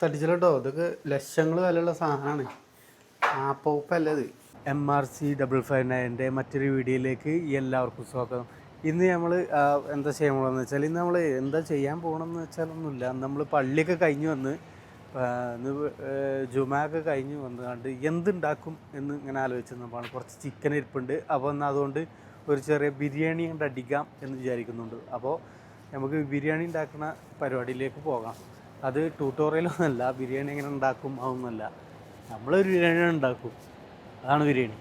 തട്ടിച്ചല്ലോ ഇതൊക്കെ ലക്ഷങ്ങൾ വിലയുള്ള സാധനമാണ്. ആപ്പല്ല ഇത് M R C double five നയന്റെ മറ്റൊരു വീഡിയോയിലേക്ക് എല്ലാവർക്കും സ്വാഗതം. ഇന്ന് നമ്മൾ എന്താ ചെയ്യാൻ വെച്ചാൽ ഇന്ന് നമ്മൾ എന്താ ചെയ്യാൻ പോകണമെന്ന് വെച്ചാലൊന്നുമില്ല. നമ്മൾ പള്ളിയൊക്കെ കഴിഞ്ഞ് വന്ന് ജുമാക്കെ കഴിഞ്ഞ് വന്ന് കണ്ട് എന്തുണ്ടാക്കും എന്ന് ഇങ്ങനെ ആലോചിച്ച് നമ്മളാണ്. കുറച്ച് ചിക്കൻ ഇരിപ്പുണ്ട്. അപ്പോൾ എന്നാൽ അതുകൊണ്ട് ഒരു ചെറിയ ബിരിയാണി കണ്ട് അടിക്കാം എന്ന് വിചാരിക്കുന്നുണ്ട്. അപ്പോൾ നമുക്ക് ബിരിയാണി ഉണ്ടാക്കുന്ന പരിപാടിയിലേക്ക് പോകാം. അത് ട്യൂട്ടോറിയലൊന്നുമല്ല ബിരിയാണി എങ്ങനെ ഉണ്ടാക്കും അതൊന്നുമല്ല. നമ്മളൊരു ബിരിയാണി ഉണ്ടാക്കും. അതാണ് ബിരിയാണി.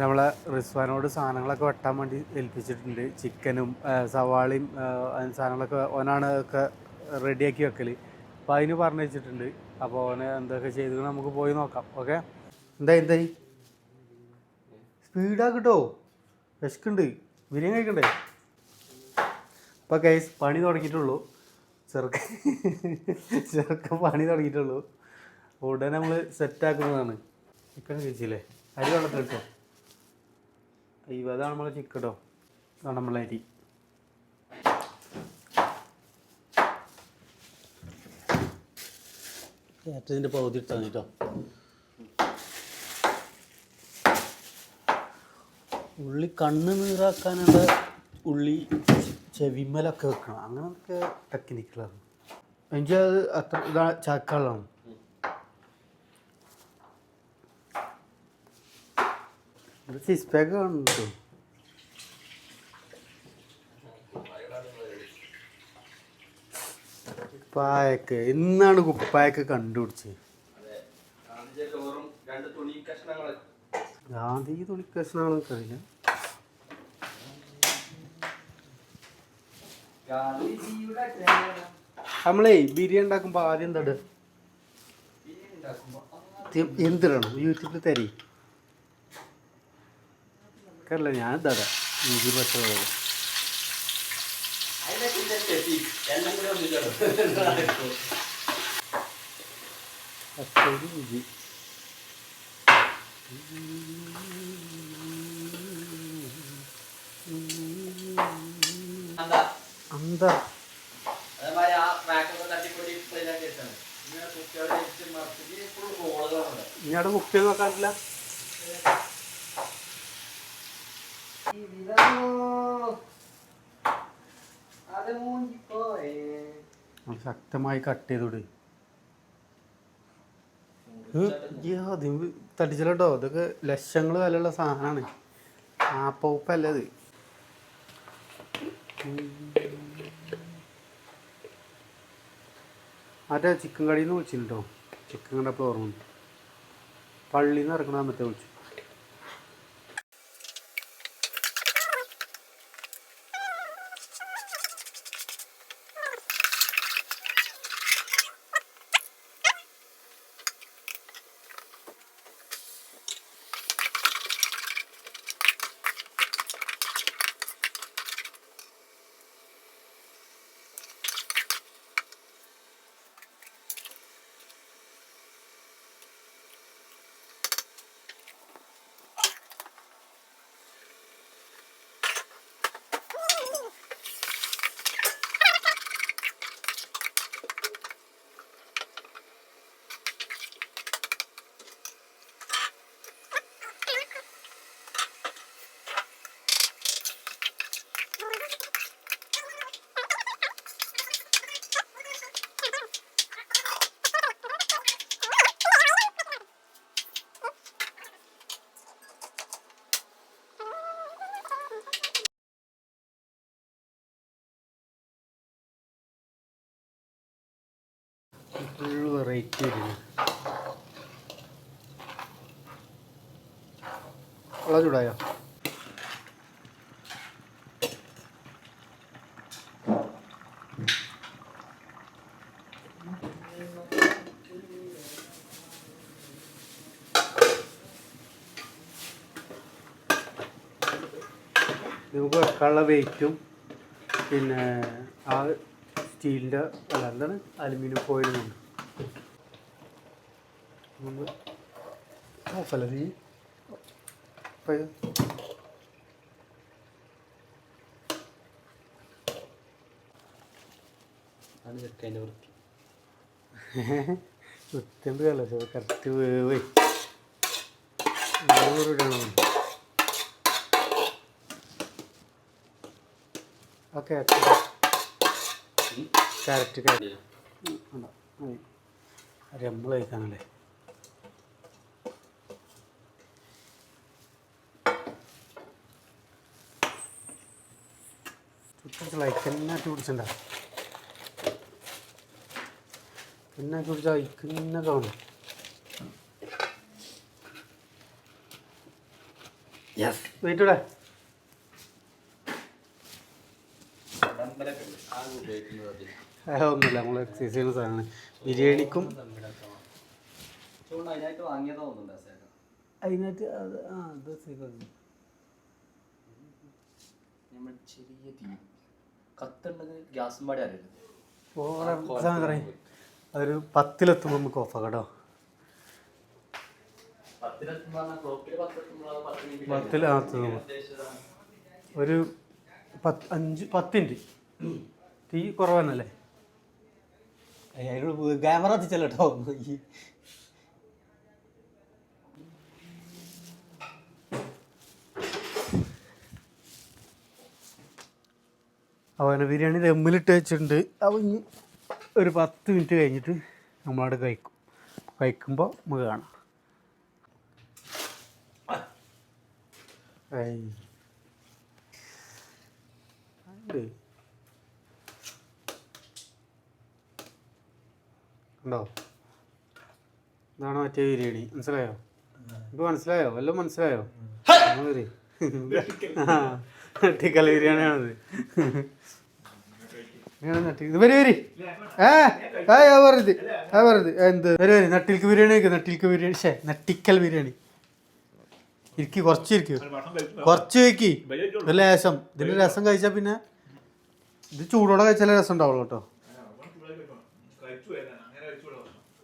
നമ്മളെ റിസ്വാനോട് സാധനങ്ങളൊക്കെ വെട്ടാൻ വേണ്ടി ഏൽപ്പിച്ചിട്ടുണ്ട്. ചിക്കനും സവാളയും സാധനങ്ങളൊക്കെ ഓനാണ് ഒക്കെ റെഡിയാക്കി വെക്കൽ അപ്പോൾ അതിന് പറഞ്ഞു വെച്ചിട്ടുണ്ട്. അപ്പോൾ ഓനെ എന്തൊക്കെ ചെയ്ത് നമുക്ക് പോയി നോക്കാം. ഓക്കെ? എന്തായി എന്തായി സ്പീഡാക്കിട്ടോ വിശക്കുണ്ട് ബിരിയാണി കഴിക്കണ്ടേ? അപ്പോൾ കേസ് പണി തുടങ്ങിയിട്ടുള്ളൂ. ചെറുക്ക ചെറുക്ക പണി തുടങ്ങിയിട്ടുള്ളൂ. ഉടനെ നമ്മൾ സെറ്റ് ആക്കുന്നതാണ്. ചിക്കൻ കഴിച്ചില്ലേ? അരി വെള്ളത്തിലിട്ടോ അയ്യോ അതാണ് നമ്മളെ ചിക്കട്ടോ അതാണ് നമ്മളെ അരി. ഏറ്റതിന്റെ പകുതി ഇട്ടാൽ കേട്ടോ. ഉള്ളി കണ്ണ് നീറാക്കാനുള്ള ഉള്ളി ചെവിമലൊക്കെ വെക്കണം. അങ്ങനത്തെ ടെക്നിക്കുകളാണ് എനിക്ക് അത് അത്ര ഇതാ ചാക്കാളാണ് സിക്സ് പാക്ക് കാണുന്നുണ്ടോ കുപ്പായൊക്കെ എന്നാണ് കുപ്പായക്ക് കണ്ടുപിടിച്ചത് ഗാന്ധി തുണി തുണിക്കഷ്ണങ്ങളൊക്കെ അറിയില്ല നമ്മളേ ബിരിയാണി ഉണ്ടാക്കുമ്പോ ആദ്യം എന്താ? എന്തിടണം യൂട്യൂബിൽ തരി കറില്ല ഞാൻ എന്താ ഇടാ? ഇഞ്ചി പച്ചമുളക് പച്ചമുളക് ഇഞ്ചി എന്താ ഇനി അവിടെ കുപ്പി നോക്കാറില്ല ശക്തമായി കട്ട് ചെയ്തോട്. തട്ടിച്ചല്ലോ ഇതൊക്കെ ലക്ഷങ്ങൾ വിലയുള്ള സാധനമാണ്. ആപ്പ ഉപ്പല്ലേ ഇത്? മറ്റേ ചിക്കൻ കടയിൽ നിന്ന് വിളിച്ചിട്ടുണ്ടോ? ചിക്കൻ കണ്ടപ്പോൾ ഓർമ്മ പള്ളിയിൽ നിന്ന് ഇറങ്ങണ മറ്റേ വിളിച്ചു. വെള്ളം ചൂടായോ? നമുക്ക് വെക്കാനുള്ള വെയിറ്റും പിന്നെ ആ സ്റ്റീലിന്റെ അല്ല എന്താണ്? അലുമിനിയം ഫോയിലും ഉണ്ട്. ഓഫല്ല നീ? ഇത് അത് വൃത്തി. കുത്തിണ്ട് കല്ല കറക്റ്റ് വേവ് ഓക്കെ കറക്റ്റ് കറക്റ്റ് നമ്മൾ കഴിക്കാനല്ലേ? ലൈക്കന്നെ പിടിച്ചിട്ടുണ്ട പിന്നെ പിടിച്ച അയക്കുന്ന കാണും യെസ് വെയിറ്റൂടെ ഒന്നുമില്ല നമ്മൾ എക്സസൈസ് ചെയ്യുന്ന സാധനമാണ്. ബിരിയാണിക്കും അതിനായിട്ട് അത് ആ അത് ശരിയാണ്. നമ്മൾ ചെറിയ തീ. കത്തുള്ളത് ഗ്യാസും പാടി അറിയരുത്. പറയും. അതൊരു പത്തിലെത്തുമ്പോൾ നമുക്ക് ഓഫാക്കാം കേട്ടോ. പത്തിലെത്തുമ്പോൾ ഒരു പത്ത് അഞ്ച് പത്തിന്റെ തീ കുറവാണല്ലേ ക്യാമറ എത്തിച്ചല്ലോ കേട്ടോ. അവനെ ബിരിയാണി ദമ്മിലിട്ട് വെച്ചിട്ടുണ്ട്. അവ ഇനി ഒരു പത്ത് മിനിറ്റ് കഴിഞ്ഞിട്ട് നമ്മളവിടെ കഴിക്കും. കഴിക്കുമ്പോൾ നമുക്ക് കാണാം. ണ്ടോ. ഉണ്ടോ ഇതാണ് മറ്റേ ബിരിയാണി. മനസ്സിലായോ? ഇപ്പൊ മനസ്സിലായോ? എല്ലാം മനസ്സിലായോ? ആ, നട്ടിക്കൽ ബിരിയാണിയാണത്. വരി വരി. ഏ ആ ആ പറഞ്ഞത് ആ പറഞ്ഞത് എന്ത്? വരി വരി. നട്ടിൽക്ക് ബിരിയാണി വെക്ക് നട്ടിൽക്ക് ബിരിയാണി. ഷേ നട്ടിക്കൽ ബിരിയാണി. ഇരിക്കി കുറച്ച് ഇരിക്കൂ. കുറച്ച് വെക്കി. ഒരു ലേശം ഇതിന്റെ രസം കഴിച്ചാൽ പിന്നെ ഇത് ചൂടോടെ കഴിച്ചാലേ രസം ഉണ്ടാവുള്ളൂ കേട്ടോ.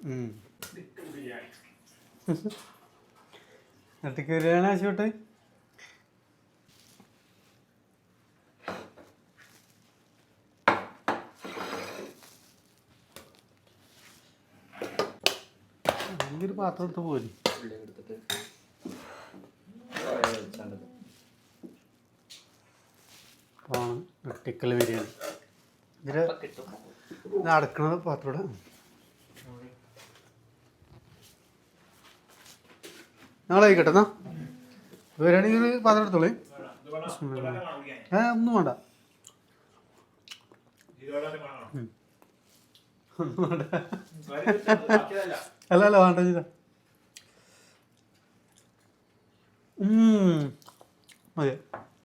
ഉം. നട്ടിക്ക് ബിരിയാണി. ആവശ്യപ്പെട്ട് ഒരു പാത്രം എടുത്ത് പോരി. വെട്ടിക്കൽ ബിരിയാണി. ഇതിൽ ഇത് അടക്കണത് പാത്രം ആയിക്കോട്ടെ എന്നാ. ബിരിയാണി പാത്രം എടുത്തോളേ. ഏ ഒന്നും വേണ്ട. ഒന്നും വേണ്ട. അല്ല അല്ല വേണ്ട ചെയ്ത. മതി.